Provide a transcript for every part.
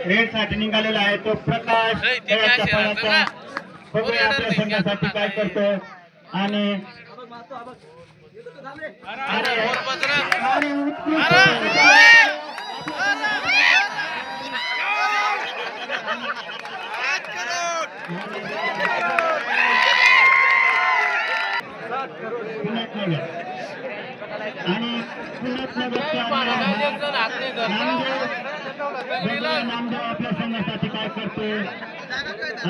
रेडसाठी निघालेला आहे तो प्रकाश बघूया आपल्या संघासाठी काय करतो आणि अरे, उत्कृष्ट. नामदेव आपल्या संघासाठी काय करतो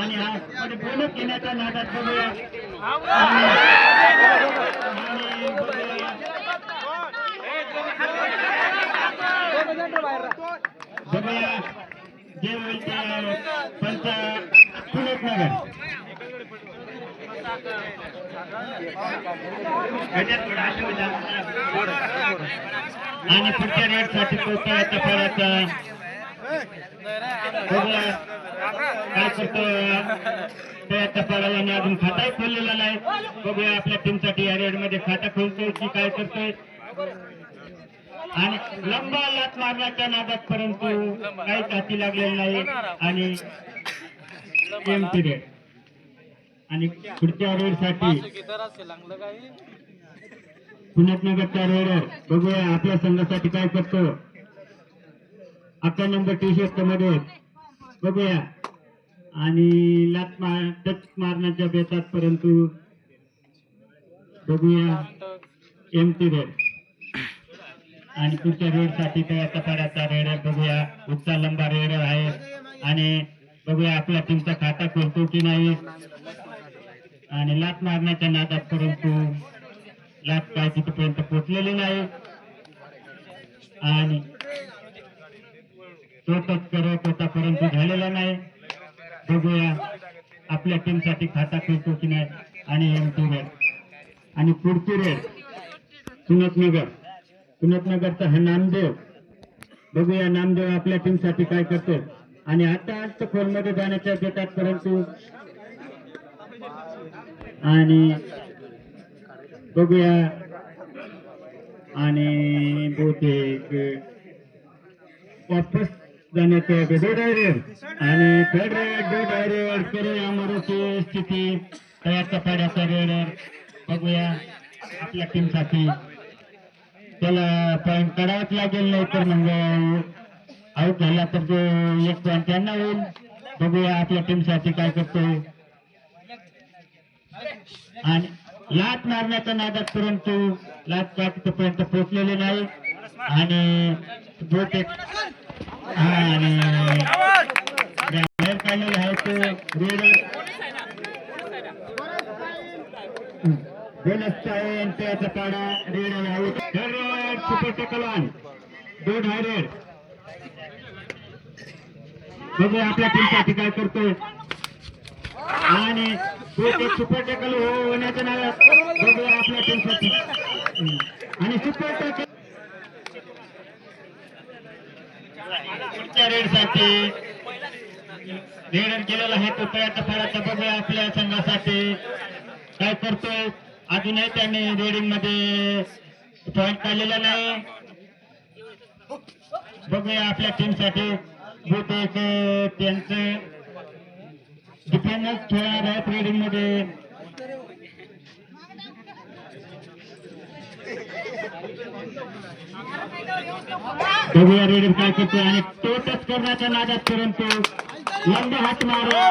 आणि हा मध्ये बोलत घेण्याच्या नादात बघूया बघूया. जे होईल ते पंच आणि पुढच्या रेटसाठी पोहोचता येतं परत काय करतो त्या टपालाला आणि अजून खाताही खोललेला नाही. बघूया आपल्या टीमसाठी या रेडमध्ये खाता खोलतोय की काय करतोय. आणि लंबा लात मारण्याच्या नादात परंतु काहीच हाती लागलेलं नाही. आणि आणि पुढच्या रेडसाठी पुण्यातनगरच्या रेडर बघूया आपल्या संघासाठी काय करतो. अकरा नंबर टी शर्टमध्ये बघूया. आणि लात मार टच मारण्याच्या बेतात परंतु बघूया. एम टी रेड आणि पुढच्या रेडसाठी त्या कपाडाचा रेड बघूया. उच्चा लंबा रेड आहे. आणि बघूया आपल्या टीमचा खाता खोलतो की नाही. आणि लात मारण्याच्या नादात परंतु लाट काय तिथपर्यंत पोचलेली नाही. आणि तो टच तोतापर्यंत झालेला नाही. बघूया आपल्या टीमसाठी खाता खेळतो की नाही. आणि एम टू रेड आणि पुढची रेड सुनतनगर सुनतनगरचा हा नामदेव. बघूया नामदेव आपल्या टीमसाठी काय करतो आणि आता आज खोलमध्ये जाण्याच्या बेतात परंतु आणि बघूया. आणि बहुतेक वापस जाण्याचे दो आणि थर्ड रेड दो डायरेक्ट करू अमरोची स्थिती तयार कपाड्याचा रेडर बघूया आपल्या टीमसाठी त्याला पॉईंट काढावाच लागेल नाही तर मग आऊट झाला तर तो एक पॉईंट त्यांना होईल. बघूया आपल्या टीमसाठी काय करतो आणि लात मारण्याच्या नादात परंतु लात काय तिथपर्यंत पोहोचलेले नाही. आणि आणि बाहेर काढलेला आहे तो त्याचा पाडा आऊट रेड सुपर दोन आपल्या टीमसाठी काय करतोय. आणि सुपर टॅकल हो, होण्याच्या नावे बघूया आपल्या टीमसाठी. आणि सुपर टॅकल पुढच्या रेडसाठी रेडर केलेला आहे तो तयाचा फळाचा बघूया आपल्या संघासाठी. काय करतोय अजूनही त्यांनी रेडिंगमध्ये पॉईंट काढलेला नाही. बघूया आपल्या टीमसाठी बहुतेक अं, त्यांचं डिफेन्स खेळणार आहेत रेडिंगमध्ये बघूया रेडिंग काय करतो आणि तो टच करण्याच्या नादात परंतु लंब हात मारा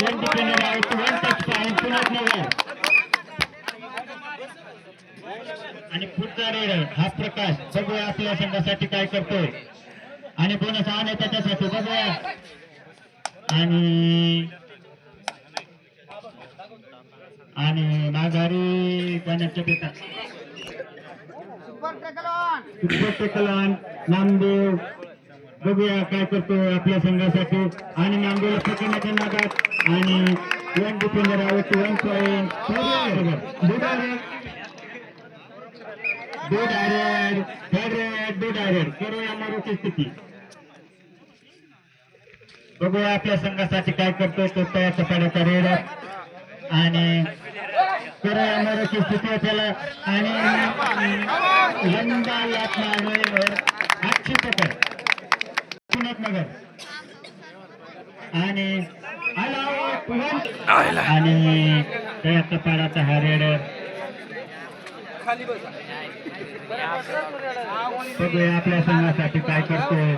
one defender out one touch point पुण्यात नगर आणि पुढचा रेडर हा प्रकाश बघूया आपल्या संघासाठी काय करतोय? आणि बोनस आहे त्याच्यासाठी बघूया. आणि आणि माघारी जाण्याच्या टेकलान नामदेव बघूया काय करतो आपल्या संघासाठी आणि नामदेवला पकडण्याच्या नादात आणि one defender out one point दो डायरेक्ट दो डायरेक्ट थर्ड रेड दो डायरेक्ट करूया मारूची स्थिती बघूया आपल्या संघासाठी काय करतोय तो तयार कपाड्याचा रेड. आणि स्थिती त्याला आणि यंदा पकड. आणि आला वन आणि हा रेडर बघूया आपल्या संघासाठी काय करतो आणि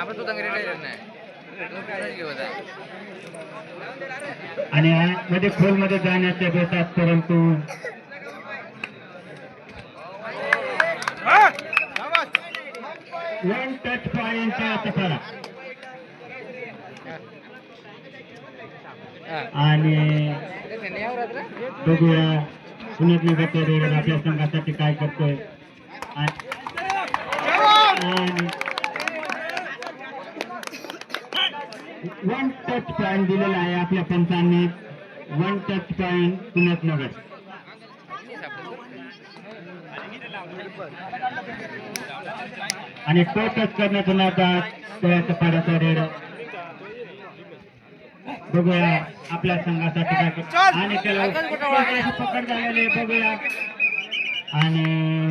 आपण आणि मध्ये खोलमध्ये जाण्याचे देतात परंतु वन टच पॉइंटचा तसाला आणि बघूया पुण्यात नगरचे रेडर आपल्या संघासाठी काय करतोय. आणि वन टच पॉइंट दिलेला आहे आपल्या पंचांनी. वन टच पॉइंट पुण्यात नगर. आणि तो टच करण्याचा नादात तळ्याच्या पाड्याचा रेडर बघूया आपल्या संघासाठी आणि त्याला पकड झालेली आहे बघूया. आणि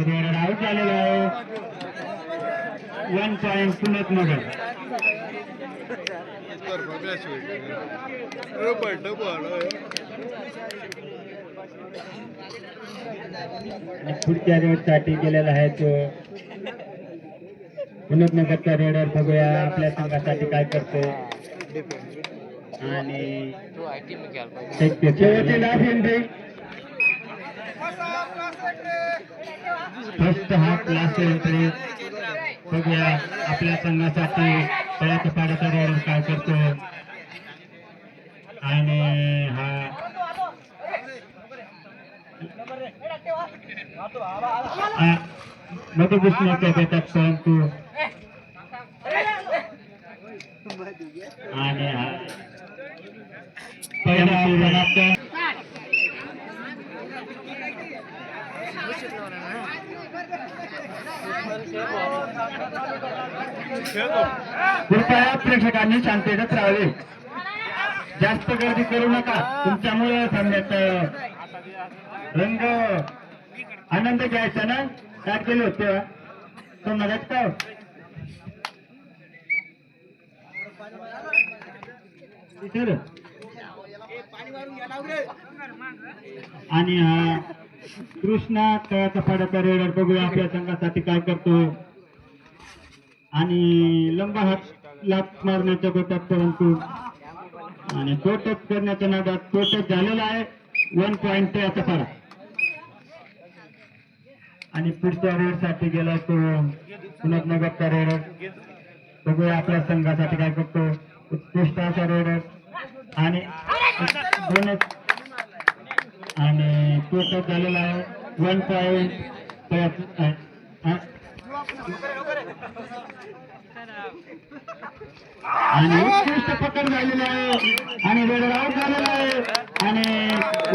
रेडर आउट झालेला आहे. वन पॉइंट पुण्यात नगर. आणि पुढच्या रेडसाठी गेलेला आहे तो. पुण्यातनगरचा रेडर बघूया आपल्या संघासाठी काय करतो. आणि शेवटची last entry first half last entry बघूया आपल्या संघासाठी तळ्याच्या पाड्याचा रेडर काय करतो? आणि हा हा, मधु विष्णूच्या बेतात परंतु आणि हा पहिला ओव्हर कृपया प्रेक्षकांनी शांततेत राहावे. जास्त गर्दी करू नका. तुमच्यामुळे सामन्यात रंग आनंद घ्यायचा ना? काय केलं होतं तो मदत का? इतर आणि हा कृष्णा तळाचा पाड्याचा रेडर बघूया आपल्या संघासाठी काय करतो. आणि लंबा हात लात मारण्याच्या गोटात परंतु आणि तो टच करण्याच्या नादात तो टच झालेला आहे. वन पॉइंट त्याचा पाडा. आणि पुढच्या रेडसाठी गेला तो पुण्यातनगरचा रेडर बघूया आपल्या संघासाठी काय करतो. उत्कृष्ट असा रेडर आणि दोनच आणि तो झालेला आहे. वन पॉईंट आणि उत्कृष्ट पकड झालेला आहे. आणि वेळ आउट झालेला आहे. आणि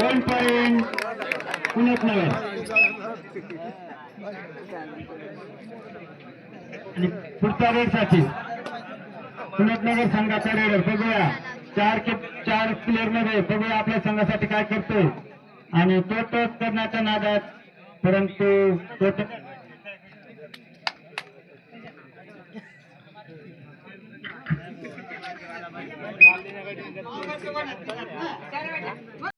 वन पॉईंट पुण्यात नगर आणि पुढचा रेडसाठी. पुण्यात संघाचा रेडर बघूया. चार के चार प्लेअरमध्ये बघूया आपल्या संघासाठी काय करतोय. आणि तो टच करण्याच्या नादात परंतु तो